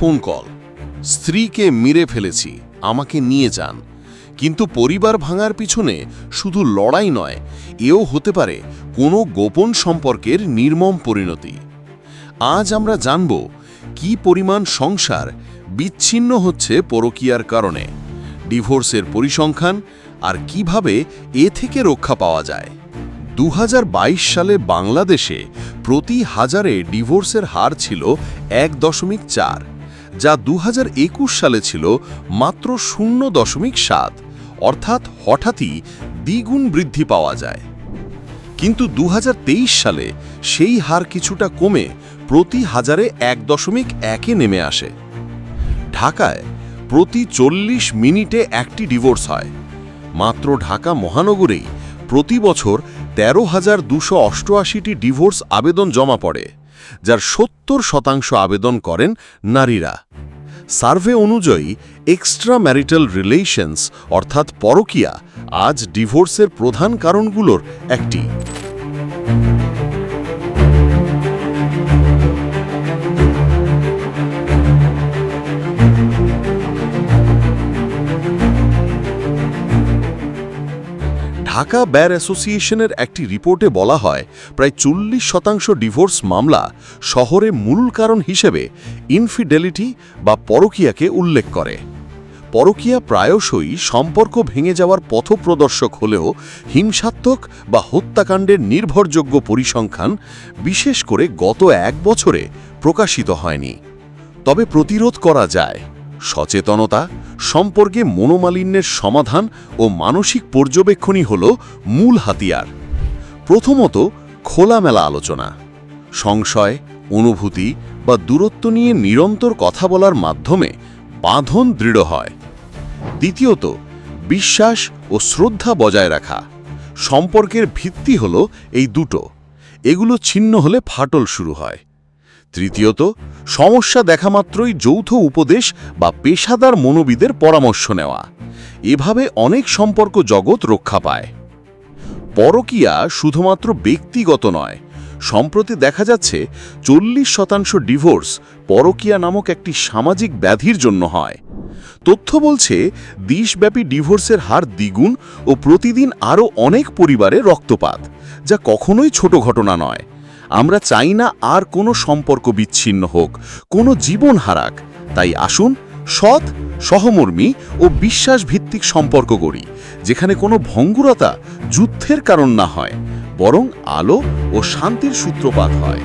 Phone call. স্ত্রীকে মেরে ফেলেছি, আমাকে নিয়ে যান। কিন্তু পরিবার ভাঙার পিছনে শুধু লড়াই নয়, এও হতে পারে কোনো গোপন সম্পর্কের নির্মম পরিণতি। আজ আমরা জানব কি পরিমাণ সংসার বিচ্ছিন্ন হচ্ছে পরকীয়ার কারণে, ডিভোর্সের পরিসংখ্যান আর কীভাবে এ থেকে রক্ষা পাওয়া যায়। দু হাজার বাইশ সালে বাংলাদেশে প্রতি হাজারে ডিভোর্সের হার ছিল এক দশমিক চার, যা দু হাজার একুশ সালে ছিল মাত্র শূন্য দশমিক সাত, অর্থাৎ হঠাৎই দ্বিগুণ বৃদ্ধি পাওয়া যায়। কিন্তু দু হাজার তেইশ সালে সেই হার কিছুটা কমে প্রতি হাজারে এক দশমিক একে নেমে আসে। ঢাকায় প্রতি চল্লিশ মিনিটে একটি ডিভোর্স হয়। মাত্র ঢাকা মহানগরেই প্রতি বছর তেরো হাজার দুশো অষ্টআশিটি ডিভোর্স আবেদন জমা পড়ে, যার সত্তর শতাংশ আবেদন করেন নারীরা। সার্ভে অনুযায়ী এক্সট্রা ম্যারিটাল রিলেশনস অর্থাৎ পরকিয়া, আজ ডিভোর্সের প্রধান কারণগুলোর একটি। ঢাকা ব্যার অ্যাসোসিয়েশনের একটি রিপোর্টে বলা হয়, প্রায় চল্লিশ শতাংশ ডিভোর্স মামলা শহরে মূল কারণ হিসেবে ইনফিডেলিটি বা পরকীয়াকে উল্লেখ করে। পরকীয়া প্রায়শই সম্পর্ক ভেঙে যাওয়ার পথপ্রদর্শক হলেও হিংসাত্মক বা হত্যাকাণ্ডের নির্ভরযোগ্য পরিসংখ্যান বিশেষ করে গত এক বছরে প্রকাশিত হয়নি। তবে প্রতিরোধ করা যায়। সচেতনতা, সম্পর্কে মনোমালিন্যের সমাধান ও মানসিক পর্যবেক্ষণই হল মূল হাতিয়ার। প্রথমত, খোলামেলা আলোচনা। সংশয়, অনুভূতি বা দূরত্ব নিয়ে নিরন্তর কথা বলার মাধ্যমে বাঁধন দৃঢ় হয়। দ্বিতীয়ত, বিশ্বাস ও শ্রদ্ধা বজায় রাখা। সম্পর্কের ভিত্তি হল এই দুটো। এগুলো ছিন্ন হলে ফাটল শুরু হয়। তৃতীয়ত, সমস্যা দেখা মাত্রই যৌথ উপদেশ বা পেশাদার মনোবিদের পরামর্শ নেওয়া। এভাবে অনেক সম্পর্ক জগৎ রক্ষা পায়। পরকীয়া শুধুমাত্র ব্যক্তিগত নয়, সম্প্রতি দেখা যাচ্ছে চল্লিশ শতাংশ ডিভোর্স পরকীয়া নামক একটি সামাজিক ব্যাধির জন্য হয়। তথ্য বলছে, দেশব্যাপী ডিভোর্সের হার দ্বিগুণ ও প্রতিদিন আরও অনেক পরিবারে রক্তপাত, যা কখনোই ছোট ঘটনা নয়। আমরা চাই না আর কোনো সম্পর্ক বিচ্ছিন্ন হোক, কোনো জীবন হারাক। তাই আসুন, সৎ, সহমর্মী ও বিশ্বাসভিত্তিক সম্পর্ক গড়ি, যেখানে কোনো ভঙ্গুরতা যুদ্ধের কারণ না হয়, বরং আলো ও শান্তির সূত্রপাত হয়।